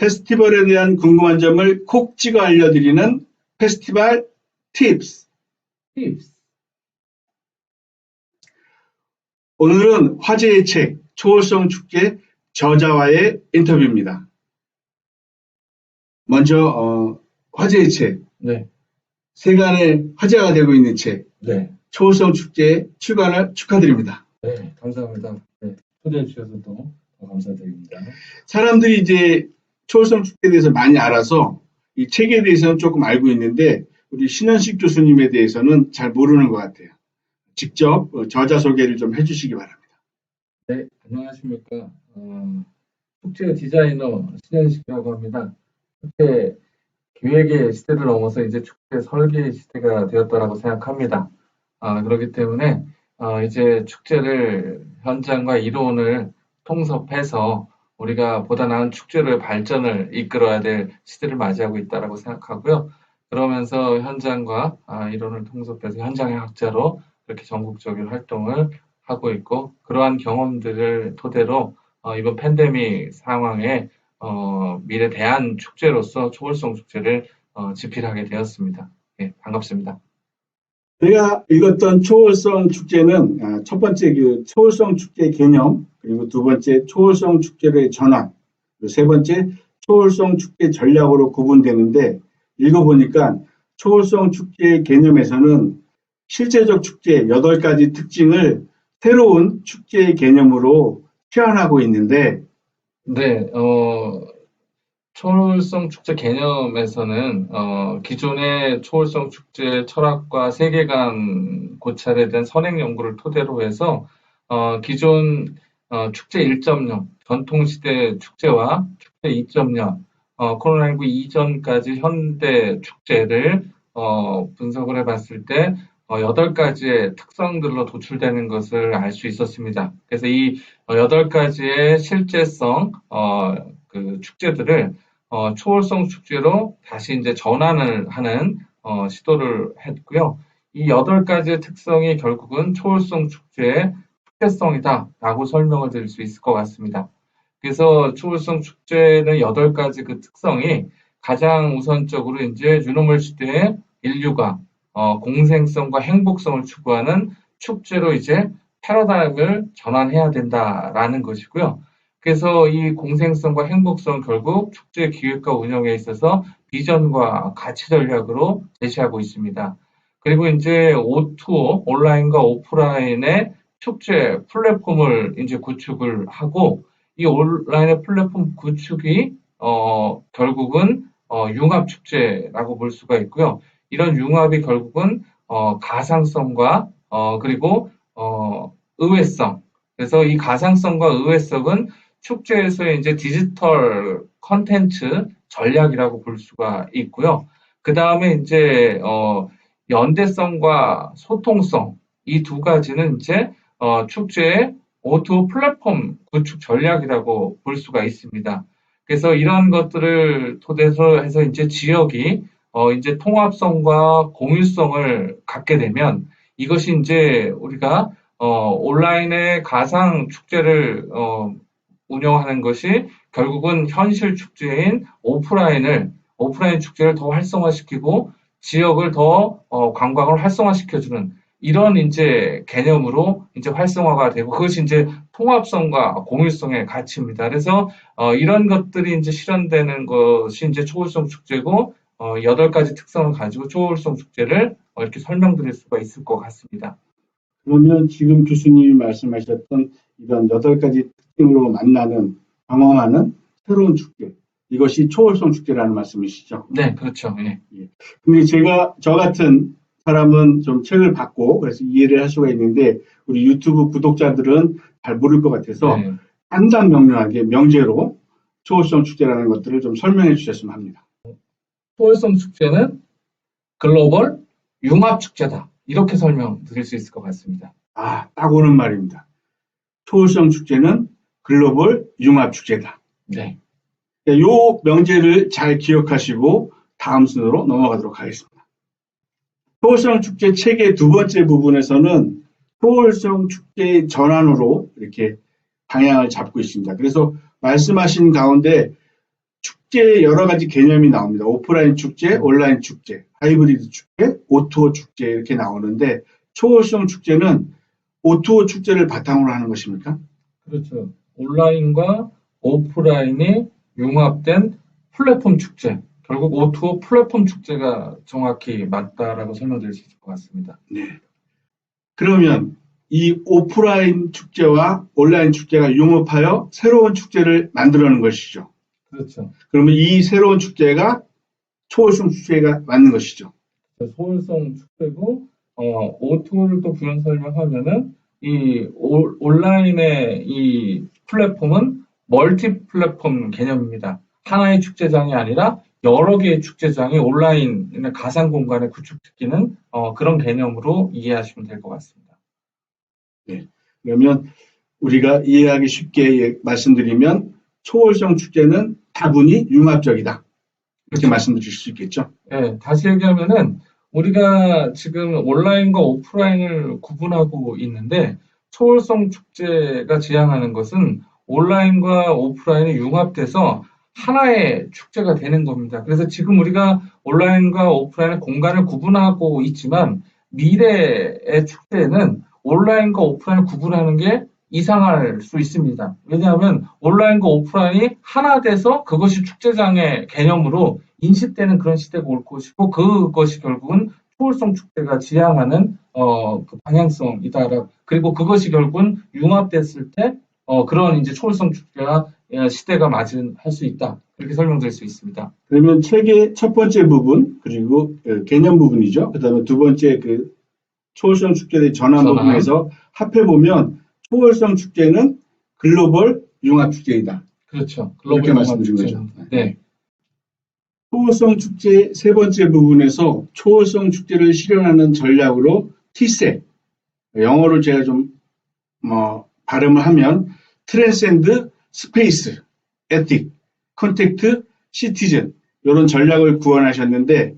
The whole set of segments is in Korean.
페스티벌에 대한 궁금한 점을 콕 찍어 알려드리는 페스티벌 팁스. 팁스. 오늘은 화제의 책 초월성 축제 저자와의 인터뷰입니다. 먼저 어, 화제의 책, 네, 세간의 화제가 되고 있는 책 네, 초월성 축제 출간을 축하드립니다. 네, 감사합니다. 네, 초대해 주셔서 또 감사드립니다. 사람들이 이제 초월성 축제에 대해서 많이 알아서 이 책에 대해서는 조금 알고 있는데 우리 신현식 교수님에 대해서는 잘 모르는 것 같아요. 직접 어, 저자 소개를 좀 해주시기 바랍니다. 네, 안녕하십니까. 어, 축제 디자이너 신현식이라고 합니다. 축제 기획의 시대를 넘어서 이제 축제 설계 시대가 되었다라고 생각합니다. 아, 그렇기 때문에 어, 이제 축제를 현장과 이론을 통섭해서 우리가 보다 나은 축제를 발전을 이끌어야 될 시대를 맞이하고 있다라고 생각하고요. 그러면서 현장과 아, 이론을 통섭해서 현장의 학자로 이렇게 전국적인 활동을 하고 있고 그러한 경험들을 토대로 어, 이번 팬데믹 상황에 어, 미래 대한 축제로서 초월성 축제를 어, 집필하게 되었습니다. 예, 반갑습니다. 제가 읽었던 초월성 축제는 아, 첫 번째 그 초월성 축제 개념 그리고 두 번째 초월성 축제의 전환. 세 번째 초월성 축제 전략으로 구분되는데 읽어보니까 초월성 축제 개념에서는 실제적 축제 8가지 특징을 새로운 축제 개념으로 표현하고 있는데 네, 어, 초월성 축제 개념에서는 어, 기존의 초월성 축제 철학과 세계관 고찰에 대한 선행 연구를 토대로 해서 어, 기존 어, 축제 1.0 전통시대 축제와 축제 2.0 어, 코로나19 이전까지 현대 축제를 어, 분석을 해봤을 때 어, 8가지의 특성들로 도출되는 것을 알 수 있었습니다. 그래서 이 어, 여덟 가지의 실제성 어, 그 축제들을 어, 초월성 축제로 다시 이제 전환을 하는 어, 시도를 했고요. 이 여덟 가지의 특성이 결국은 초월성 축제의 특혜성이다라고 설명을 드릴 수 있을 것 같습니다. 그래서 초월성 축제는 여덟 가지 그 특성이 가장 우선적으로 이제 유노멀 시대에 인류가 어, 공생성과 행복성을 추구하는 축제로 이제 패러다임을 전환해야 된다라는 것이고요. 그래서 이 공생성과 행복성 결국 축제 기획과 운영에 있어서 비전과 가치 전략으로 제시하고 있습니다. 그리고 이제 O2O 온라인과 오프라인의 축제 플랫폼을 이제 구축을 하고 이 온라인의 플랫폼 구축이 어 결국은 어 융합 축제라고 볼 수가 있고요. 이런 융합이 결국은 어 가상성과 어 그리고 어 의외성 그래서 이 가상성과 의외성은 축제에서의 이제 디지털 컨텐츠 전략이라고 볼 수가 있고요. 그 다음에 이제 어 연대성과 소통성 이 두 가지는 이제 어 축제의 오토 플랫폼 구축 전략이라고 볼 수가 있습니다. 그래서 이런 것들을 토대로 해서 이제 지역이 어 이제 통합성과 공유성을 갖게 되면 이것이 이제 우리가 어 온라인의 가상 축제를 어 운영하는 것이 결국은 현실 축제인 오프라인을 오프라인 축제를 더 활성화시키고 지역을 더 어, 관광을 활성화시켜주는 이런 이제 개념으로 이제 활성화가 되고 그것이 이제 통합성과 공유성의 가치입니다. 그래서 어, 이런 것들이 이제 실현되는 것이 이제 초월성 축제고 어, 여덟 가지 특성을 가지고 초월성 축제를 어, 이렇게 설명드릴 수가 있을 것 같습니다. 그러면 지금 교수님이 말씀하셨던 이런 여덟 가지 특징으로 만나는 경험하는 새로운 축제 이것이 초월성 축제라는 말씀이시죠? 네, 그렇죠. 예. 근데 제가 저 같은 사람은 좀 책을 받고 그래서 이해를 할 수가 있는데 우리 유튜브 구독자들은 잘 모를 것 같아서 네. 간단 명료하게 명제로 초월성 축제라는 것들을 좀 설명해 주셨으면 합니다. 초월성 축제는 글로벌 융합 축제다. 이렇게 설명드릴 수 있을 것 같습니다. 아, 딱 오는 말입니다. 초월성 축제는 글로벌 융합 축제다. 네. 이 명제를 잘 기억하시고 다음 순으로 넘어가도록 하겠습니다. 초월성 축제 책의 두 번째 부분에서는 초월성 축제의 전환으로 이렇게 방향을 잡고 있습니다. 그래서 말씀하신 가운데 축제에 여러 가지 개념이 나옵니다. 오프라인 축제, 온라인 축제, 하이브리드 축제, 오토 축제 이렇게 나오는데 초월성 축제는 오토 축제를 바탕으로 하는 것입니까? 그렇죠. 온라인과 오프라인이 융합된 플랫폼 축제. 결국 O2O 플랫폼 축제가 정확히 맞다라고 설명드릴 수 있을 것 같습니다. 그러면 이 오프라인 축제와 온라인 축제가 융합하여 새로운 축제를 만들어낸 것이죠. 그렇죠. 그러면 이 새로운 축제가 초월성 축제가 맞는 것이죠. 소울성 축제고 어, O2O를 또 부연 설명하면은 이 올- 온라인의 이 플랫폼은 멀티 플랫폼 개념입니다. 하나의 축제장이 아니라 여러 개의 축제장이 온라인 가상 공간에 구축시키는 어, 그런 개념으로 이해하시면 될 것 같습니다. 그러면 우리가 이해하기 쉽게 예- 말씀드리면 초월성 축제는 다분히 융합적이다. 이렇게 말씀드릴 수 있겠죠. 예, 다시 얘기하면은 우리가 지금 온라인과 오프라인을 구분하고 있는데 초월성 축제가 지향하는 것은 온라인과 오프라인이 융합돼서 하나의 축제가 되는 겁니다. 그래서 지금 우리가 온라인과 오프라인의 공간을 구분하고 있지만 미래의 축제는 온라인과 오프라인을 구분하는 게 이상할 수 있습니다. 왜냐하면 온라인과 오프라인이 하나 돼서 그것이 축제장의 개념으로 인식되는 그런 시대가 올 것이고 그것이 결국은 초월성 축제가 지향하는 어, 그 방향성이다. 그리고 그것이 결국은 융합됐을 때 어, 그런 이제 초월성 축제가 어, 시대가 맞은 할 수 있다. 그렇게 설명드릴 수 있습니다. 그러면 책의 첫 번째 부분 그리고 그 개념 부분이죠. 그다음에 두 번째 그 초월성 축제의 전환 전환. 부분에서 합해 보면 초월성 축제는 글로벌 융합 축제이다. 그렇죠. 이렇게 글로벌 말씀드린 축제. 거죠. 네. 초월성 축제 세 번째 부분에서 초월성 축제를 실현하는 전략으로 T셋 영어로 제가 좀뭐 발음을 하면 트랜센드 스페이스 에틱 컨택트 시티즌 이런 전략을 구원하셨는데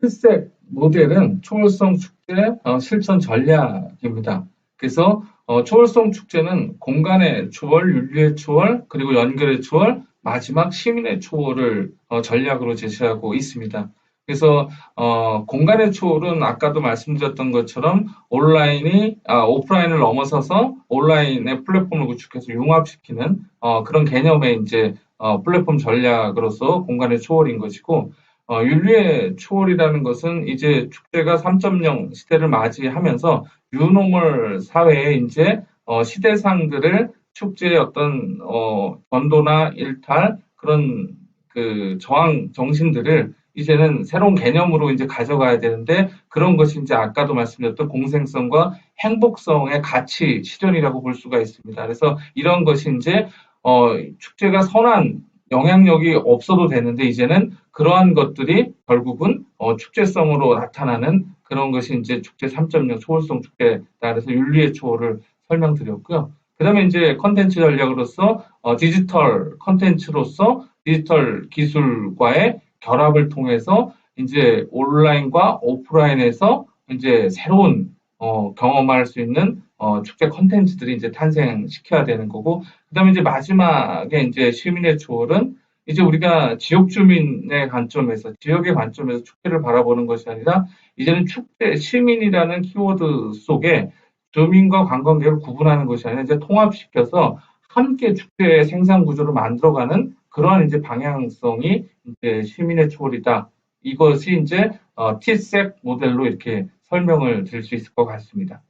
필색 모델은 초월성 축제 어, 실천 전략입니다. 그래서 어, 초월성 축제는 공간의 초월, 윤리의 초월, 그리고 연결의 초월, 마지막 시민의 초월을 어, 전략으로 제시하고 있습니다. 그래서 어, 공간의 초월은 아까도 말씀드렸던 것처럼 온라인이 아, 오프라인을 넘어서서 온라인의 플랫폼을 구축해서 융합시키는 어, 그런 개념의 이제 어, 플랫폼 전략으로서 공간의 초월인 것이고 어, 윤리의 초월이라는 것은 이제 축제가 3.0 시대를 맞이하면서 유노멀 사회에 이제 어, 시대상들을 축제의 어떤 어, 전도나 일탈 그런 그 저항 정신들을 이제는 새로운 개념으로 이제 가져가야 되는데 그런 것이 이제 아까도 말씀드렸던 공생성과 행복성의 가치 실현이라고 볼 수가 있습니다. 그래서 이런 것이 이제 어, 축제가 선한 영향력이 없어도 되는데 이제는 그러한 것들이 결국은 어, 축제성으로 나타나는 그런 것이 이제 축제 3.0 초월성 축제다. 그래서 윤리의 초월을 설명드렸고요. 그 다음에 이제 컨텐츠 전략으로서 어, 디지털 컨텐츠로서 디지털 기술과의 결합을 통해서 이제 온라인과 오프라인에서 이제 새로운 어, 경험할 수 있는 어, 축제 컨텐츠들이 이제 탄생시켜야 되는 거고, 그 다음에 이제 마지막에 이제 시민의 초월은 이제 우리가 지역 주민의 관점에서, 지역의 관점에서 축제를 바라보는 것이 아니라, 이제는 축제, 시민이라는 키워드 속에 주민과 관광객을 구분하는 것이 아니라 이제 통합시켜서 함께 축제의 생산 구조를 만들어가는 그러한 이제 방향성이 이제 시민의 초월이다. 이것이 이제 어, T색 모델로 이렇게 설명을 드릴 수 있을 것 같습니다.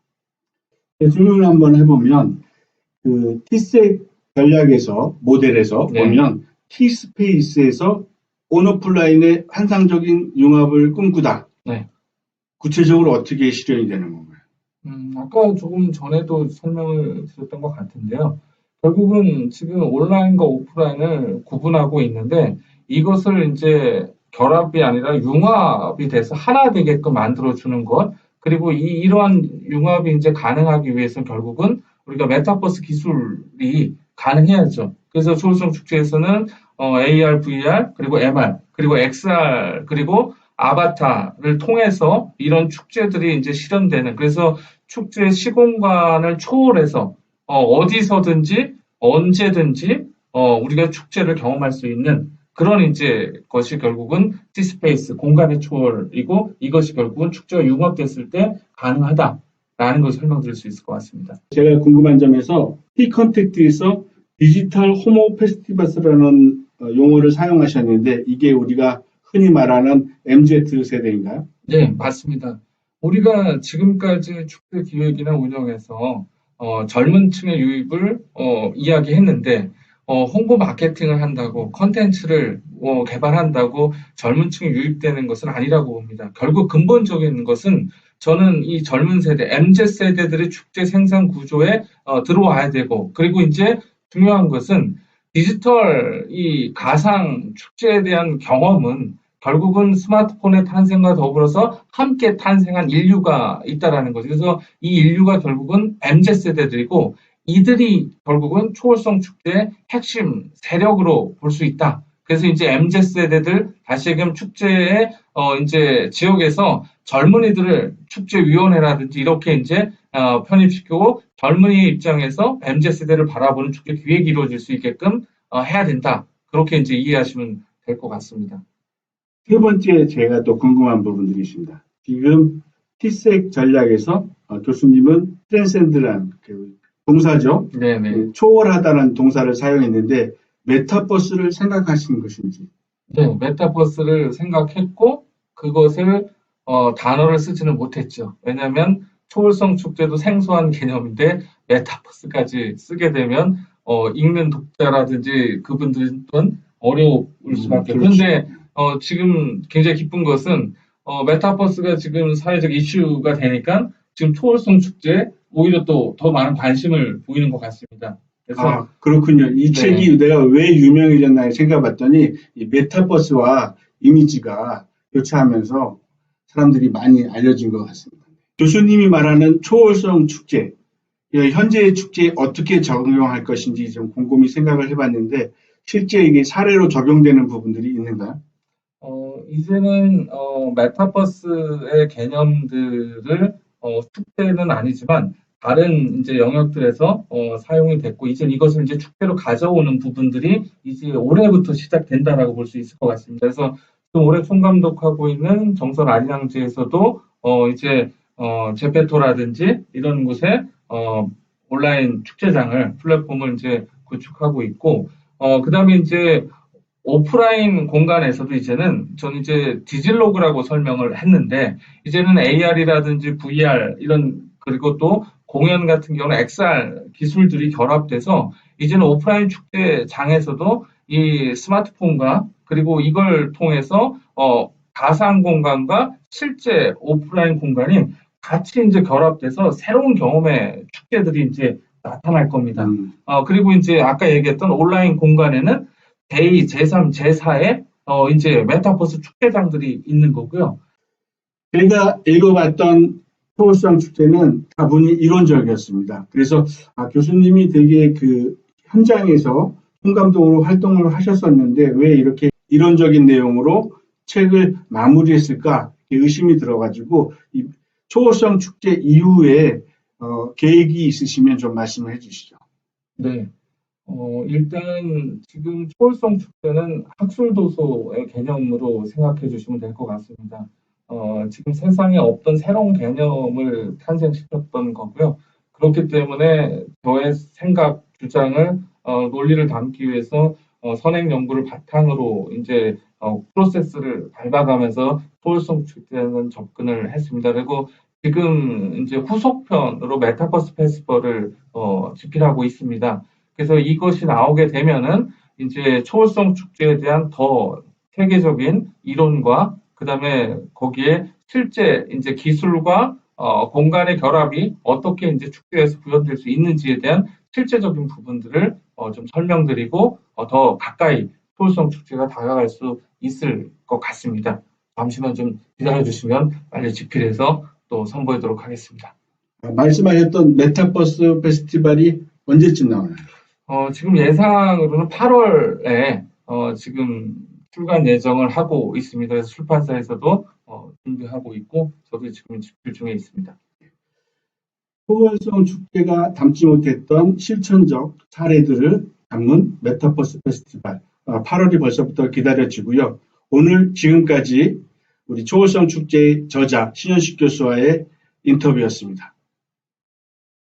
질문을 한번 해보면 그 T셋 전략에서 모델에서 네. 보면 T스페이스에서 온오프라인의 환상적인 융합을 꿈꾸다. 네. 구체적으로 어떻게 실현이 되는 건가요? 음, 아까 조금 전에도 설명을 드렸던 것 같은데요. 결국은 지금 온라인과 오프라인을 구분하고 있는데 이것을 이제 결합이 아니라 융합이 돼서 하나 되게끔 만들어주는 것, 그리고 이, 이러한 융합이 이제 가능하기 위해서는 결국은 우리가 메타버스 기술이 가능해야죠. 그래서 초월성 축제에서는 어, AR, VR, 그리고 MR, 그리고 XR, 그리고 아바타를 통해서 이런 축제들이 이제 실현되는, 그래서 축제 시공간을 초월해서 어, 어디서든지 언제든지 어, 우리가 축제를 경험할 수 있는 그런 이제 것이 결국은 티스페이스 공간의 초월이고 이것이 결국은 축제가 융합됐을 때 가능하다라는 것을 설명드릴 수 있을 것 같습니다. 제가 궁금한 점에서 이 컨택트에서 디지털 호모 페스티벌스라는 어, 용어를 사용하셨는데 이게 우리가 흔히 말하는 MZ 세대인가요? 네, 맞습니다. 우리가 지금까지 축제 기획이나 운영에서 어, 젊은 층의 유입을 어, 이야기했는데 어, 홍보 마케팅을 한다고 컨텐츠를 어, 개발한다고 젊은 층이 유입되는 것은 아니라고 봅니다. 결국 근본적인 것은 저는 이 젊은 세대, MZ 세대들의 축제 생산 구조에 어, 들어와야 되고 그리고 이제 중요한 것은 디지털 이 가상 축제에 대한 경험은 결국은 스마트폰의 탄생과 더불어서 함께 탄생한 인류가 있다라는 거죠. 그래서 이 인류가 결국은 MZ 세대들이고 이들이 결국은 초월성 축제의 핵심 세력으로 볼 수 있다. 그래서 이제 MZ 세대들 다시금 축제의 어 이제 지역에서 젊은이들을 축제위원회라든지 이렇게 이제 어, 편입시키고 젊은이 입장에서 MZ 세대를 바라보는 축제 기획이 이루어질 수 있게끔 어, 해야 된다. 그렇게 이제 이해하시면 될 것 같습니다. 세 번째 제가 또 궁금한 부분들이 있습니다. 지금 티색 전략에서 어, 교수님은 트랜센드란 그 동사죠. 네네. 그 초월하다는 동사를 사용했는데 메타버스를 생각하신 것인지 네, 메타버스를 생각했고 그것을 어, 단어를 쓰지는 못했죠. 왜냐하면 초월성 축제도 생소한 개념인데 메타버스까지 쓰게 되면 어, 읽는 독자라든지 그분들은 어려울 수밖에. 음, 그런데 어, 지금 굉장히 기쁜 것은 어, 메타버스가 지금 사회적 이슈가 되니까 지금 초월성 축제 오히려 또 더 많은 관심을 보이는 것 같습니다. 그래서 아, 그렇군요. 이 네. 책이 내가 왜 유명해졌나 생각해봤더니 이 메타버스와 이미지가 교차하면서 사람들이 많이 알려진 것 같습니다. 교수님이 말하는 초월성 축제, 이 현재의 축제에 어떻게 적용할 것인지 좀 곰곰이 생각을 해봤는데 실제 이게 사례로 적용되는 부분들이 있는가요? 어, 이제는 어, 메타버스의 개념들을 어, 축제는 아니지만 다른 이제 영역들에서 어, 사용이 됐고 이제 이것을 이제 축제로 가져오는 부분들이 이제 올해부터 시작된다라고 볼 수 있을 것 같습니다. 그래서 지금 올해 총감독하고 있는 정선 아리랑지에서도 어, 이제 어, 제페토라든지 이런 곳에 어, 온라인 축제장을 플랫폼을 이제 구축하고 있고 어, 그다음에 이제 오프라인 공간에서도 이제는 저는 이제 디질로그라고 설명을 했는데 이제는 AR이라든지 VR 이런 그리고 또 공연 같은 경우는 XR 기술들이 결합돼서 이제는 오프라인 축제장에서도 이 스마트폰과 그리고 이걸 통해서 어 가상 공간과 실제 오프라인 공간이 같이 이제 결합돼서 새로운 경험의 축제들이 이제 나타날 겁니다. 음, 어, 그리고 이제 아까 얘기했던 온라인 공간에는 제2, 제3, 제4의 어, 이제 메타버스 축제장들이 있는 거고요. 제가 읽어봤던 초월성 축제는 다분히 이론적이었습니다. 그래서 아, 교수님이 되게 그 현장에서 총감독으로 활동을 하셨었는데 왜 이렇게 이론적인 내용으로 책을 마무리했을까 의심이 들어가지고 이 초월성 축제 이후에 어, 계획이 있으시면 좀 말씀을 해주시죠. 네. 어, 일단 지금 초월성 축제는 학술도서의 개념으로 생각해 주시면 될 것 같습니다. 어, 지금 세상에 없던 새로운 개념을 탄생시켰던 거고요. 그렇기 때문에 저의 생각, 주장을 어, 논리를 담기 위해서 어, 선행 연구를 바탕으로 이제 어, 프로세스를 밟아가면서 초월성 축제는 접근을 했습니다. 그리고 지금 이제 후속편으로 메타버스 페스티벌을 어, 집필하고 있습니다. 그래서 이것이 나오게 되면은 이제 초월성 축제에 대한 더 세계적인 이론과 그 다음에 거기에 실제 이제 기술과 어, 공간의 결합이 어떻게 이제 축제에서 구현될 수 있는지에 대한 실제적인 부분들을 어, 좀 설명드리고 어, 더 가까이 초월성 축제가 다가갈 수 있을 것 같습니다. 잠시만 좀 기다려 주시면 빨리 집필해서 또 선보이도록 하겠습니다. 아, 말씀하셨던 메타버스 페스티벌이 언제쯤 나와요? 어, 지금 예상으로는 8월에 어, 지금 출간 예정을 하고 있습니다. 그래서 출판사에서도 어, 준비하고 있고 저도 지금 집필 중에 있습니다. 초월성 축제가 담지 못했던 실천적 사례들을 담은 메타버스 페스티벌. 8월이 벌써부터 기다려지고요. 오늘 지금까지 우리 초월성 축제의 저자 신현식 교수와의 인터뷰였습니다.